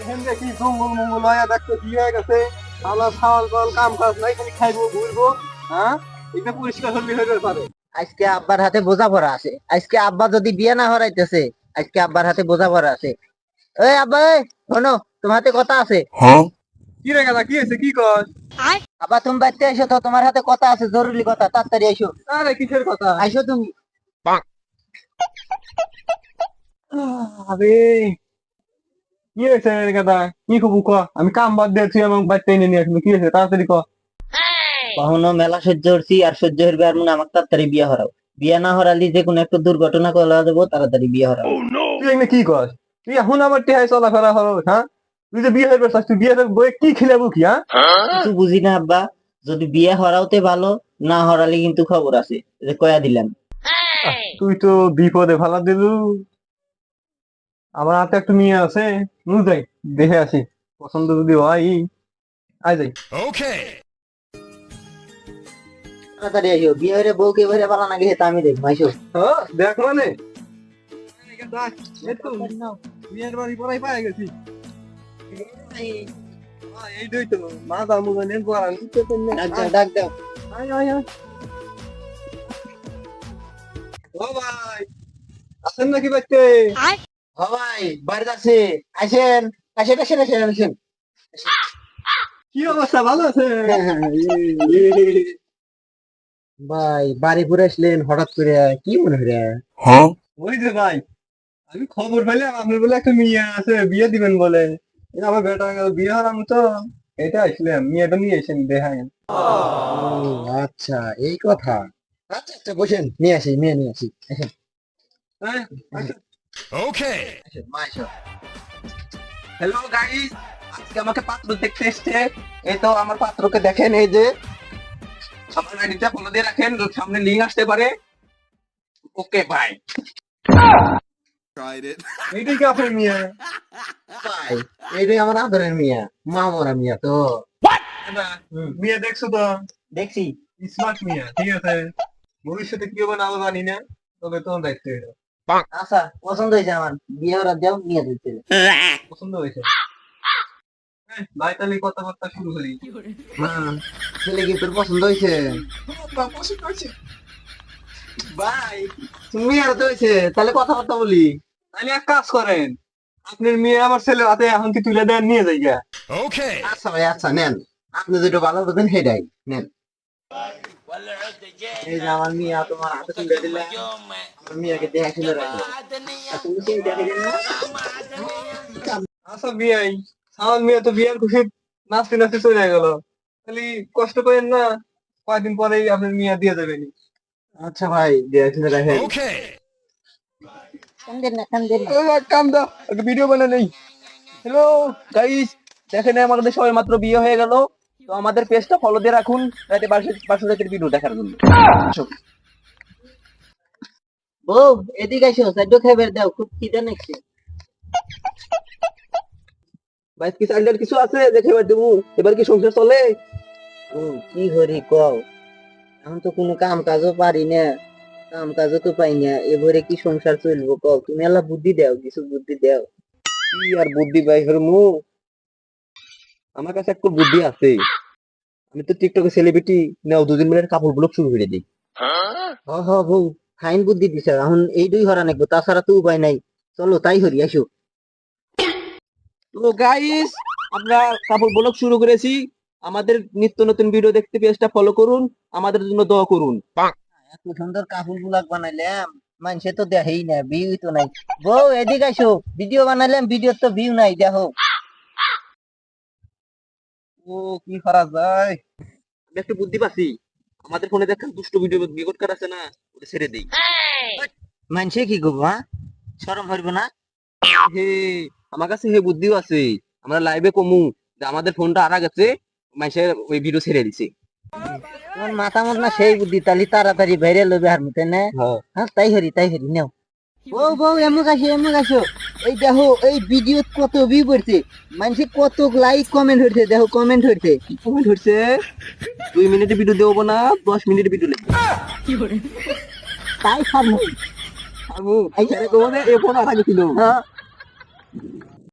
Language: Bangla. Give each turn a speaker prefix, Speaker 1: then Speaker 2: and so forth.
Speaker 1: এখান কি জঙ্গল মঙ্গল হয়ে দেখতো হয়ে গেছে। আলা ছাওয়াল পাল কাম কাজ নাই খালি খাইবো ঘুরবো হ্যাঁ? এটা পরিষ্কার হলে হয়ে পারে।
Speaker 2: আজকে আব্বার হাতে বোঝা ভরা আছে। আজকে আব্বা যদি বিয়ে না হরাইতেছে আজকে আব্বার হাতে বোঝা ভরা আছে। ওই আব্বা এই, শোনো তোমার হাতে কথা আছে।
Speaker 1: কি রে গাদা কি হয়েছে কি কর
Speaker 2: আব্বা তুমি বাড়িতে এসো তো তোমার হাতে কথা আছে জরুরি কথা তাড়াতাড়ি এসো
Speaker 1: আরে কিসের কথা?
Speaker 2: আইসো তুমি।
Speaker 1: আরে কি হয়েছে গাদা কি খবর ক আমি কাম বাদ দিয়ে তুই আমাকে বাড়িতে এনে নিয়ে আসবি কি হয়েছে তাড়াতাড়ি ক
Speaker 2: কখনো মেলা সহ্য করছি আর সহ্য হইবে আর মনে হয় আমাকে তাড়াতাড়ি বিয়ে হরাও বিয়ে না হরালি যে কোনো একটা দুর্ঘটনা করা দেবো তাড়াতাড়ি বিয়ে হরাও
Speaker 1: তুই কি কর তুই এখন আমার টেহাই চলাফেরা হলো হ্যাঁ তুই যে বিয়ে হয়ে তুই বিয়ে বই কি খেলাবো কি হ্যাঁ
Speaker 2: কিছু বুঝি না আব্বা যদি বিয়ে হরাওতে ভালো না হরালি কিন্তু খবর আছে যে কয়া দিলাম
Speaker 1: তুই তো বিপদে ভালা দিলু আমার হাতে একটা মেয়ে আছে। নু যাই দেখে আসি। পছন্দ যদি হয় আই যাই।
Speaker 2: তাড়াতাড়ি আইসো বিয়ে হয়ে বউকে ভরে পালা না গেছে আমি দেখব আইসো।
Speaker 1: হ্যাঁ দেখ মানে। বিয়ের বাড়ি পড়াই পাই গেছি। হ্যাঁ, এইটাই তো মাথা মুখে নেন করান
Speaker 2: ডাক দাও ডাক দাও।
Speaker 1: আয় আয় আয়। ও ভাই আছেন নাকি বাচ্চে
Speaker 2: ভাই বাড়িতে আছে। আইসেন আসেন আসেন আসেন আসেন।
Speaker 1: কি অবস্থা? ভালো আছে
Speaker 2: ভাই বাড়ি ঘুরে আসলেন হঠাৎ করে কি মনে হয়
Speaker 1: ওই যে ভাই আমি খবর পেলাম আপনার বলে একটা মেয়ে আছে বিয়ে দিবেন বলে। এই আমার বেটা গেল বিয়ে হলাম তো এটা আসলাম মেয়েটা নিয়ে এসেন দেখায়
Speaker 2: আচ্ছা এই কথা। আচ্ছা আচ্ছা বসেন নিয়ে আসি মেয়ে নিয়ে আসি আসেন।
Speaker 1: হ্যাঁ হ্যালো গাইস আজকে আমাকে পাত্র দেখতে এসছে। এই তো আমার পাত্রকে দেখেন এই যে। আমার ফলো দিয়ে রাখেন সামনে লিঙ্ক আসতে পারে। Okay bye
Speaker 3: Tried it.
Speaker 1: এইটাই কি আপনার মেয়ে?
Speaker 2: ভাই এইটাই আমার আদরের মিয়া মা মরা মিয়া তো।
Speaker 1: মেয়ে দেখছ তো?
Speaker 2: দেখছি।
Speaker 1: স্মার্ট মেয়ে ঠিক আছে। ভবিষ্যতে কি হবে না হবে জানি না তবে তোমার দায়িত্ব এটা।
Speaker 2: আচ্ছা পছন্দ হয়েছে আমার। বিয়ে ওরা দেও নিয়ে দিতে
Speaker 1: পছন্দ হয়েছে। হ্যাঁ, ভাই তাহলে কথাবার্তা শুরু করি।
Speaker 2: ছেলে কি তোর পছন্দ হয়েছে?
Speaker 1: পছন্দ হয়েছে।
Speaker 2: ভাই তুমি আর তো হয়েছে। তাহলে কথাবার্তা বলি।
Speaker 1: তাহলে এক কাজ করেন। আপনার মেয়ে আমার ছেলে হাতে এখন কি তুলে দেন নিয়ে যাই গা
Speaker 2: আচ্ছা ভাই আচ্ছা নেন। আপনি যেটা ভালো বুঝেন সেটাই নেন। এই যে আমার মিয়া তোমার হাতে তুলে দিলাম আমার মিয়াকে দেখা শুনে রাখো। তুমি সেই দেখে দিন না?
Speaker 1: আচ্ছা বিয়াই। আমার মেয়ে তো বিয়ার খুশি নাচতে নাচতে চলে গেল। খালি কষ্ট করেন না কয়েকদিন পরেই আপনার মেয়ে দিয়ে দেবেন।
Speaker 2: আচ্ছা ভাই দেখা শুনে রাখেন
Speaker 1: ভিডিও বানা নেই হ্যালো গাইস দেখেন আমাদের সবাই মাত্র বিয়ে হয়ে গেল। তো আমাদের পেজটা ফলো দিয়ে রাখুন যাতে পাঁচশো টাকার ভিডিও দেখার জন্য।
Speaker 2: বউ এদিকে আসো সাইডো খাইবার দাও খুব খিদে
Speaker 1: কি সাইডের কিছু আছে দেবো? এবার কি সংসার চলে?
Speaker 2: ও কি করি কও? এখন তো কোনো কাম কাজও পারি না। কাম কাজও তো পাই না এবারে কি সংসার চলবো কও? তুমি আল্লাহ বুদ্ধি দাও কিছু বুদ্ধি দাও।
Speaker 1: কি আর বুদ্ধি ভাই হরমু আমার কাছে একটা বুদ্ধি আছে। আমি তো টিকটকে সেলিব্রিটি নাও দুদিন মিলে কাপড় ব্লগ শুরু করে দিই।
Speaker 2: হ হ বউ ফাইন বুদ্ধি দিছে। এখন এই দুই হরা নাকবো তাছাড়া তো উপায় নাই। চলো তাই হরি আসো।
Speaker 1: তো গাইস আমরা কাপড় ব্লগ শুরু করেছি। আমাদের নিত্য নতুন ভিডিও দেখতে পেজটা ফলো করুন। আমাদের জন্য দোয়া করুন।
Speaker 2: এত সুন্দর কাপড় গুলাক বানাইলাম। মানুষে তো দেখেই না ভিউ তো নাই। বউ এদিকে আসো। ভিডিও বানাইলাম ভিডিও তো ভিউ নাই দেখো।
Speaker 1: ও কি করা যায়? আমি একটা বুদ্ধি পাচ্ছি। আমাদের ফোনে দেখা দুষ্ট ভিডিও রেকর্ড করা আছে না ওটা ছেড়ে দেই।
Speaker 2: মানুষে কি করব হ্যাঁ সরম হইব না?
Speaker 1: হে আমার কাছে হে বুদ্ধিও আছে। আমরা লাইভে কমু। যে আমাদের ফোনটা আরা গেছে মাইসের ওই ভিডিও ছেড়ে দিছে।
Speaker 2: তোমার মাথা মত না সেই বুদ্ধি তালি তাড়াতাড়ি বাইরে লইবে আর মতে না?
Speaker 1: হ্যাঁ।
Speaker 2: হ্যাঁ তাই হরি তাই হরি নাও। বউ বউ এমুক আসো এমুক আসো। এই দেখো এই ভিডিও কত ভিউ পড়ছে মানুষে কত লাইক কমেন্ট হয়েছে দেখো কমেন্ট হইছে
Speaker 1: কমেন্ট হচ্ছে দুই মিনিটের ভিডিও দেবো না দশ মিনিটের ভিডিও লিখব
Speaker 2: তাই সারমু
Speaker 1: আমি এই ছেড়ে কমনে এ ফোন আসা গেছিল
Speaker 2: হ্যাঁ।